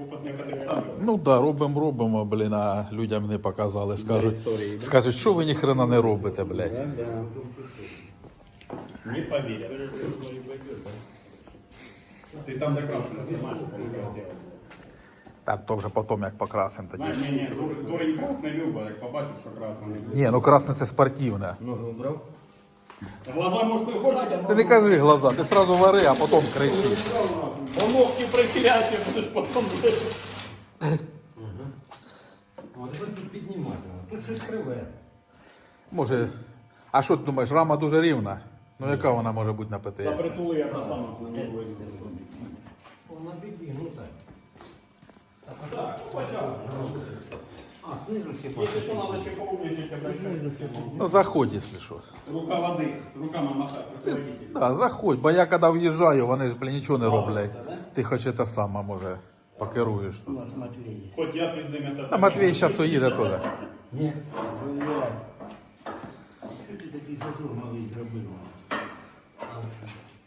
опытные ходы сами. Ну так, да, робимо, робимо, блін, а людям не показали. Скажуть, скажуть, що ви ніхрена не робите, блядь. Не поверят. Ты там докрашено сама, что сделать. Та то вже потім як покрасимо тоді. Знаешь, не, не, дур- дурень красный любо, як побачиш, що красне. Ні, ну красне це спортивне. Глаза может прихожать, а Ти не кажи глаза, ти сразу вари, а потім кричи. а ногти прихилять, і будеш потом... От ви тут піднімати, тут щось криве. Може. А що ти думаєш, рама дуже рівна? Ну яка вона може бути на За ПТС? притули я та сама не Вона бібі, ну так. Так, почав. А, знизу ще Якщо що, треба ще обращайтеся. Ну заходь, якщо що. Рука води, руками махати, Ти, руководитель. да, заходь, бо я коли в'їжджаю, вони ж блін, нічого не роблять. Ти хоч це саме, може, покеруєш тут. Хоч я пізди місто. А Матвій зараз уїде теж. Ні. Ти такий сатур малий зробив.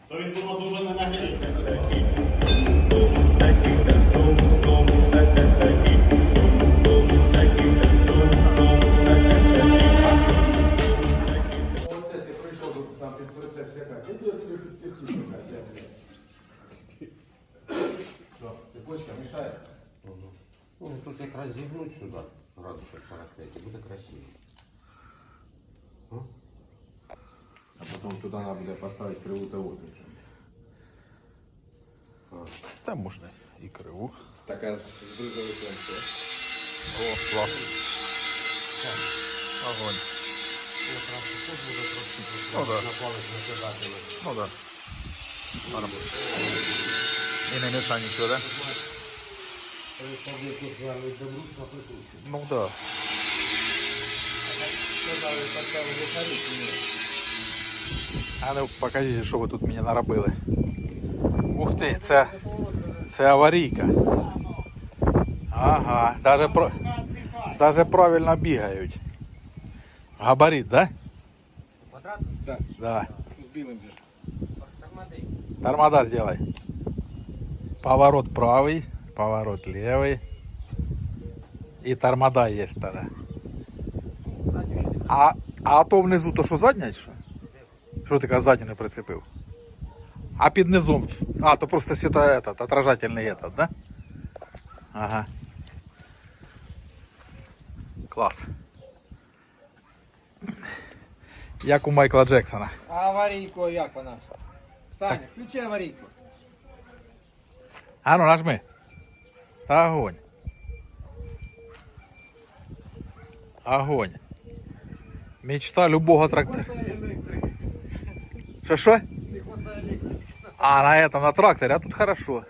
То він було дуже не цепочка мішає? Ну, тут якраз зігнуть сюди, градусів 45, і буде красиво. А потім туди треба буде поставити криву та воду. Та можна і криву. Така з визовиком все. О, клас. Огонь. Ну да. Ну да. Нормально. І не мешай нічого, да? Ну да. А ну покажіть, що ви тут мені наробили. Ух ти, це, це аварійка. Ага, даже, про, даже правильно бігають. Габарит, да? Квадрат? Да. З білим же. Тормоза сделай. Поворот правый, поворот левый. И тормода есть тогда. А, а то внизу то що задня? Що? Що ти кажеш, задню не прицепив? А під низом. А, то просто світо этот, отражательный этот, да? Ага. Клас. Як у Майкла Джексона. А аварійку як вона? Саня, включи аварійку. А ну нажми. Та огонь. Огонь. Мечта любого трактора. Что, что? А, на этом, на тракторе, а тут хорошо.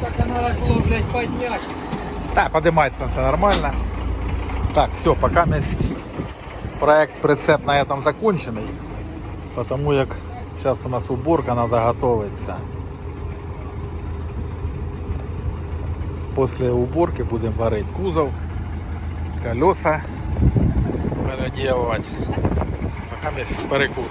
Так а надо було, блядь, подняти. Да, поднимается все нормально. Так, все, пока есть проект прицеп на этом законченный. Потому как сейчас у нас уборка, надо готовиться. После уборки будем варить кузов, колеса переделывать. Пока есть перекур.